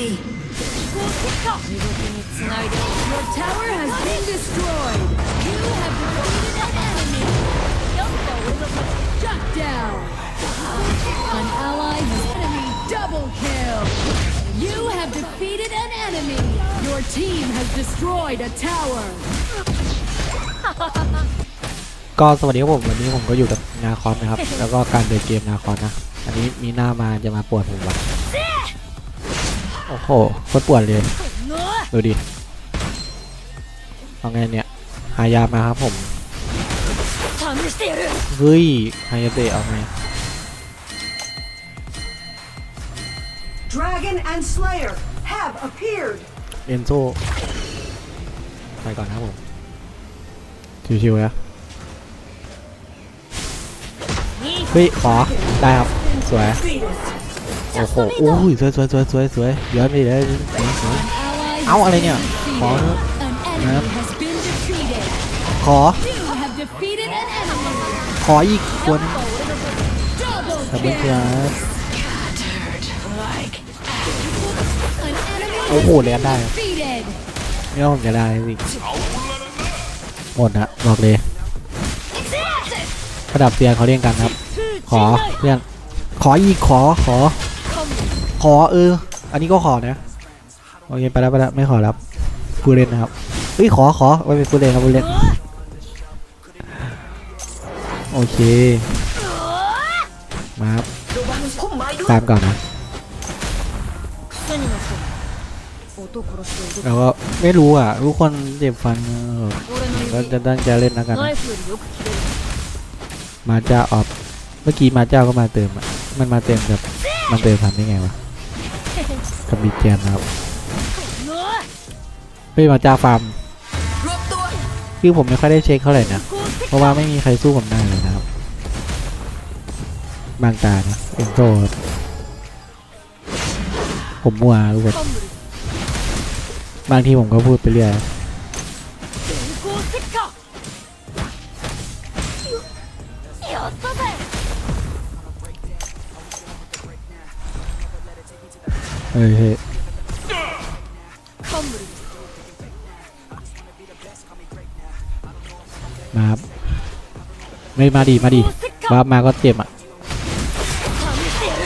ตี Your tower has been destroyed. You have defeated an enemy. Shut down. An ally has enemy double kill. You have defeated an enemy. Your team has destroyed a tower. ก็สวัสดีครับผมวันนี้ผมก็อยู่กับนาคอนนะครับ แล้วก็การเดินเกมนาคอนนะ อันนี้มีหน้ามาจะมาปวดผมวะ โอ้โหโคตรปวดเลย ดูดิเอาไงเนี่ย หายามาครับผม เฮ้ยฮายาเตะเอาไง Dragon and Slayer have appeared เอนโซไปก่อนนะครับผม ชิวๆนะเฮ้ยขอได้ครับ สวย โอ้โหโอ้ยสวยสวยสวยสวยสวยย้อนไปเลยสวยสวย An ally Áo has ở đây been nhỉ? defeated. Có nữa. An enemy has been defeated. ขอ You have defeated an enemy. ขออีกคน Double ขอบคุณค kill. รับ An enemy โอ้โหเรียนได้ครับ defeated. ไม่ว่าผมจะได้สิหมดนะบอกเลยระดับเซียนเขาเรียกกันครับ ขอเพื่อนขออีกขอขอ ขอเออ อันนี้ก็ขอนะโอเคไปแล้วไปแล้วไม่ขอแล้วฟูเล่นนะครับเฮ้ยขอขอไว้เป็นฟูเล่นครับฟูเล่นโอเคมาครับตามก่อนนะแล้วก็ไม่รู้อะทุกคนเจ็บฟันเออก็จะตั้งใจเล่นแล้วกัน มาจ้าออฟเมื่อกี้มาเจ้าก็มาเติมอะมันมาเติมกับมันเติมทันได้ไงวะ กับบีเจนนะครับเฮ้ยมาจ้าฟาร์มคือผมไม่ค่อยได้เช็คเท่าไหร่นะเพราะว่าไม่มีใครสู้ผมได้เลยนะครับ บางตานะเอ็นโซผมมัวทุกคนบางทีผมก็พูดไปเรื่อย เฮ้ยเฮ้ยมาครับไม่มาดีมาดีว่ามาก็เจ็บอะ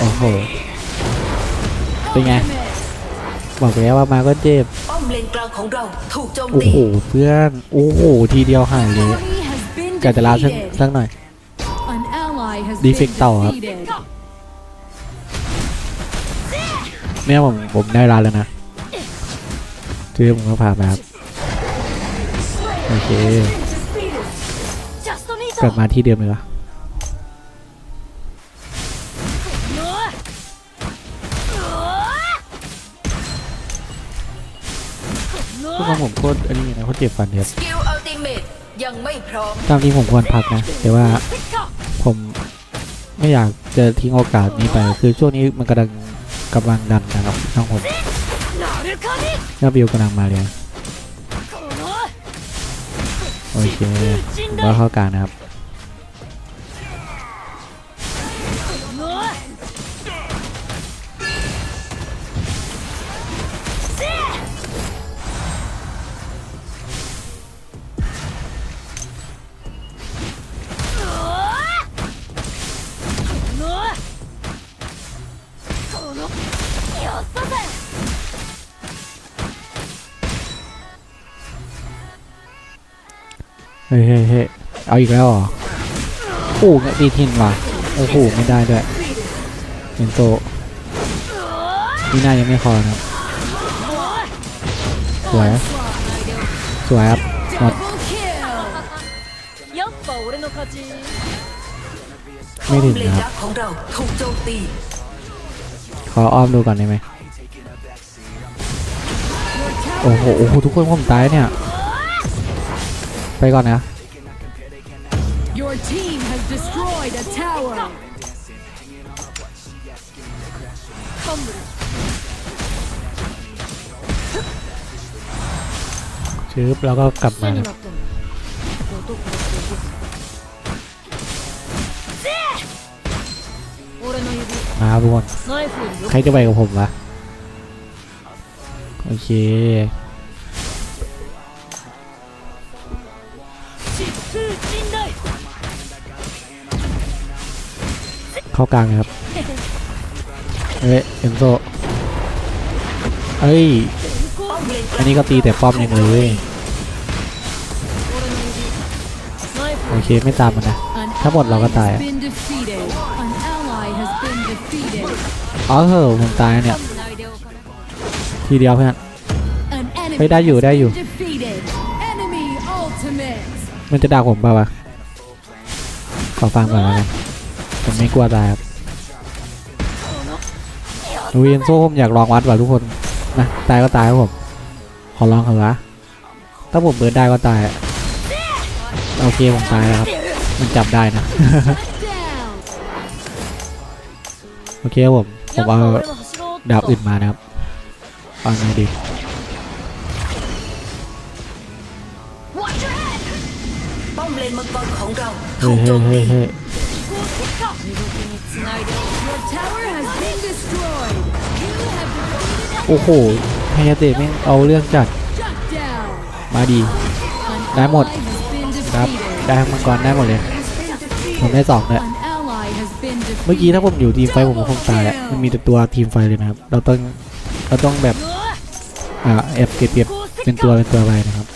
โอ้โห เป็นไง บอกแล้วว่ามาก็เจ็บ ป้อมเลนกลางของเราถูกโจมโอ้ตีโห เพื่อน โอ้โห ทีเดียวหายเลย Enemy has been กาจะลาสัก defeated. สักหน่อย An ally has been Defect ต่อครับ defeated. เนี่ยผมผมได้ร้านแล้วนะคือผมก็พาไปครับโอเคกลับมาที่เดิมเลยวะพวกผมโคตรอันนี้นะโคตรเจ็บฟันเลยครับสกิลอัลติเมตยังไม่พร้อมตามที่ผมควรพักนะ แต่ว่าผมไม่อยากจะทิ้งโอกาสนี้ไป คือช่วงนี้มันกำลัง กำลังดันนะครับช่องผมยอดวิวกำลังมาเลยนะโอเคผมก็เข้ากลางนะครับ เฮ้ยเฮ้ยเฮ้ยเอาอีกแล้วเหรอโอ้โหตีทินว่ะโอ้โหไม่ได้ด้วยเอนโตนี่น่ายังไม่พอนะครับสวยสวยครับหมดไม่ป้อถึงครับ ของเราถูกโจมตีขออ้อมดูก่อนได้ไหมโอ้โหโอ้โหทุกคนผมตายเนี่ย ไปก่อนนะ Your team has destroyed a tower. ชื้บแล้วก็กลับมา มาครับทุกคนใครจะไปกับผมวะโอเคเข้ากลางนะครับ เอ้ยเอ็นโซเอ้ยป้อมเลนกอัลานงนี้ก็ตีแต่ป้อมอย่างเลย โอเคไม่ตามมันนะ An ถ้าหมดเราก็ ally ตาย has อะ อ๋อเหอะผมตายเนี่ย ทีเดียวเพื่อน An enemy เฮ้ยได้อยู่ has ได้อยู่ been defeated. Enemy ultimate. มันจะด่าผมเปล่าวะขอฟังก่อนแล้วกันผมไม่กลัวตายครับดูเอ็นโซ่ผมอยากลองวัดว่ะทุกคนนะตายก็ตายครับผมขอลองเถอะวะถ้าผมเบิร์ดได้ก็ตายอะโอเคผมตายแล้วครับ มันจับได้นะ Down. โอเคครับผมผมเอาดาบอื่นมานะครับเอาไงดีป้อมเลนมังกรของเราเฮ้ถูยกโจเฮ้ยมตีโอ้โหไฮยาเตะแม่งเอาเรื่องจัด มาดี An Đá một. ally has been ครับ ได้มังกรได้หมดเลย ผมได้สองเลย เมื่อกี้ถ้าผมอยู่ทีมไฟผมก็คงตายอะมันมีแต่ตัวทีมไฟเลยนะครับ เราต้องเราต้องแบบอ่าแอบเก็บเก็บเป็นตัวเป็นตัวไปนะครับ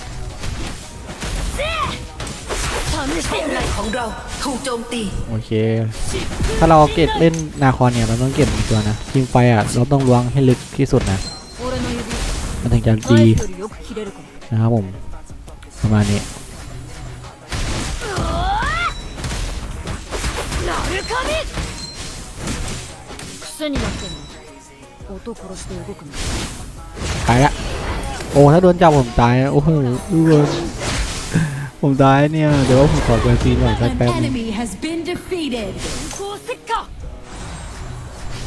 ป้อมเลนของเราถูกโจมตีโอเค ถ้าเราเก็บเล่นนาคอนเนี่ยเราต้องเก็บเป็นตัวนะทีมไฟอะเราต้องล้วงให้ลึกที่สุดนะมันถึงจะดีนะครับผมประมาณนี้ ตายละโอ้ถ้าโดนจับผมตายนะโอ้โหทุกคนผมตายเนี่ย เดี๋ยวผมขอเปิดซีนก่อนสัก An แป๊บนึง enemy has been defeated.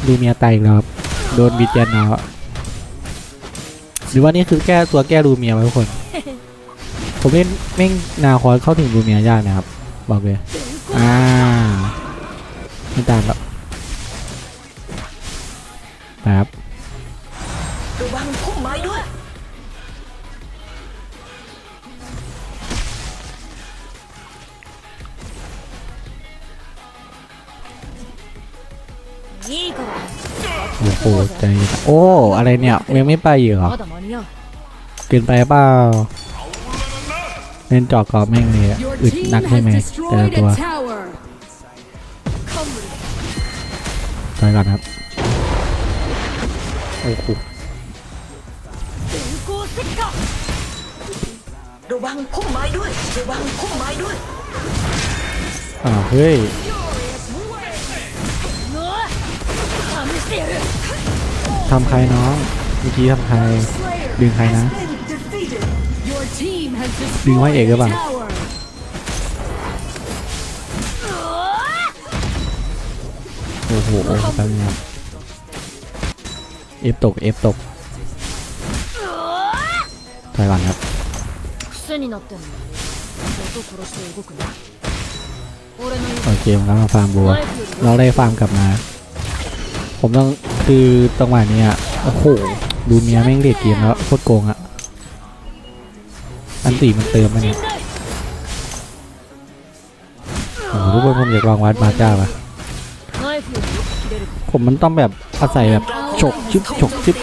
ดูเมียตายอีกแล้วครับ โดนบีเจนเอาอะหรือว่านี่คือแก้ตัวแก้รูเมียไว้ทุกคน ผมเล่นแม่งนาคอนเข้าถึงรูเมียยากนะครับ บอกเลย อ่าไม่ตามค รับครับระวังพุ่มไม้ด้วย โอ้โหใจเย็นโอ้ อะไรเนี่ยยังไม่ไปอีกเหรอเกินไปเปล่าเล่นเจอกกรอบแม่งเลยอะ Your อึด team นักใช่ has ไหมแต่ละ destroyed ตัว a tower. ถอยก่อนครับ โอ้โหระวังพุ่มไม้ด้วยระวังพุ่มไม้ด้วยอ้าวเฮ้ยทำใครน้องเมื่อกี้ทำใครดึงใครนะ Your team has ดึงไว้ destroyed เอกหรือเป a ล่า tower. โอ้โหแป๊บนึงครับ เอฟตกเอฟตกถอยก่อนครับโอเคผมก็มาฟาร์มบัว เราได้ฟาร์มกลับมา ผมต้องคือจังหวะนี้อะโอ้โหดูเมียแม่งเด็ดเกมแล้วโคตรโกงอะ อันตีมันเติมมาเนี่ยโอ้โหทุกคนผมอยากลองวัดมาจ้าปะผมมันต้องแบบอาศัยแบบ ฉกชึบฉกชึบ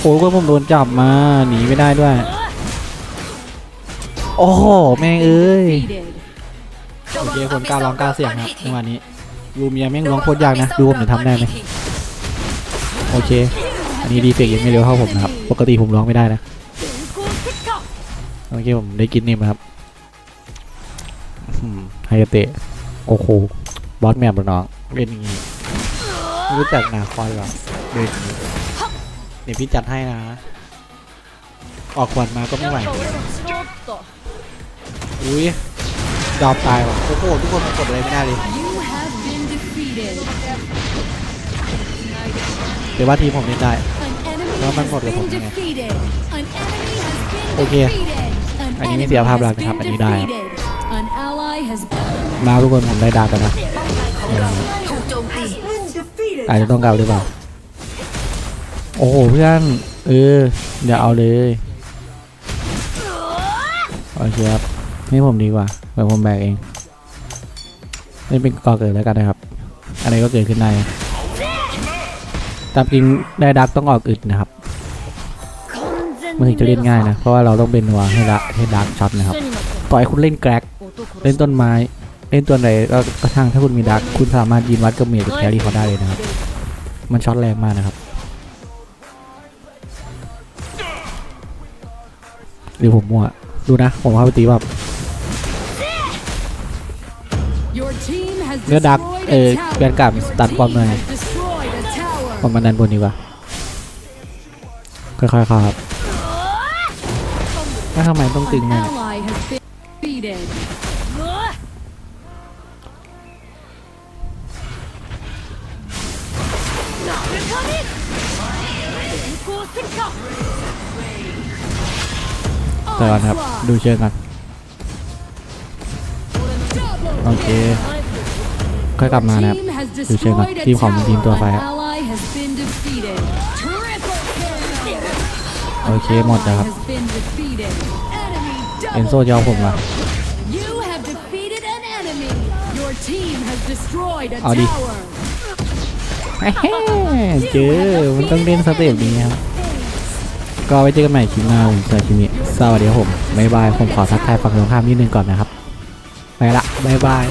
โอ้ยก็ผมโดนจับมาหนีไม่ได้ด้วย โอ้โหแม่งเอ้ยโอเคคนกล้าร้องกล้าเสียงครับจังหวะนี้รูเมียแม่งร้องโคตรยากนะดูผมจะทำได้ไหมโอเค อันนี้ดีเฟกยังไม่เร็วเท่าผมนะครับ ปกติผมร้องไม่ได้นะโอเคผมได้กินนิ่มนะครับไฮเตะโอ้โหบอสแมปเหรอน้องเล่นอย่างงี้ รู้จักนาคอนหรอเดินเดี๋ยวพี่จัดให้นะ ออกขวัญมาก็ไม่ไหวอุ้ยดอบตายว่ะโอ้โหทุกคนมันกดอะไรไม่ได้เลยเดี๋ยวว่าทีผมเล่นได้แล้วมันหมดเลยผมยัไงโอเค อันนี้ม่เสียภาพลักษณ์นะครับ อันนี้ได้ มาทุกคนผมได้ดาบกันนะกโจมตี อาจจะต้องเกาหรือเปล่า โอ้โหเพื่อนเออเดี๋ยวเอาเลยโอเคครับให้ผมดีกว่าเดี๋ยวผมแบกเองนี่เป็นก่อเกิดแล้วกันนะครับ อะไรก็เกิดขึ้นได้นตามจริงได้ดักต้องออกอึดนะครับมันถึงจะเล่นง่ายนะ เพราะว่าเราต้องเป็นวางให้ดักให้ดักช็อตนะครับ ต่อให้คุณเล่นแกร็กเล่นต้นไม้ เล่นตัวไหนก็ก็ช่างถ้าคุณมีดักคุณสามารถยินวัดกับเมียกับแครี่เขาได้เลยนะครับ มันช็อตแรงมากนะครับหรือผมมั่วดูนะ ผมเข้าไปตีแบบ Your team has เนื้อดัก destroyed เออ a tower. แวนการ์ด Your ตัดความ team เหนื่อย has destroyed a tower. ผมมาดันบนดีกว่าค่อยๆเข้าครับแล้วทำไมต้องตึง An เนี่ย ต่อครับ ดูเชิงกันโอเค ค่อยกลับมานะครับ ดูเชิงกันทีมของทีมตัวไฟครับ โอเค หมดนะครับ เอ็นโซยอมผมมาเอาดิเจอมันต้องเล่นสเตปนี้ครับ ก็ไว้เจอกันใหม่คลิปหน้าผมสำหรับคลิปนี้สวัสดีครับผมบ๊ายบายผมขอทักทายฝั่งตรงข้ามนิดนึงก่อนนะครับไปละบ๊ายบาย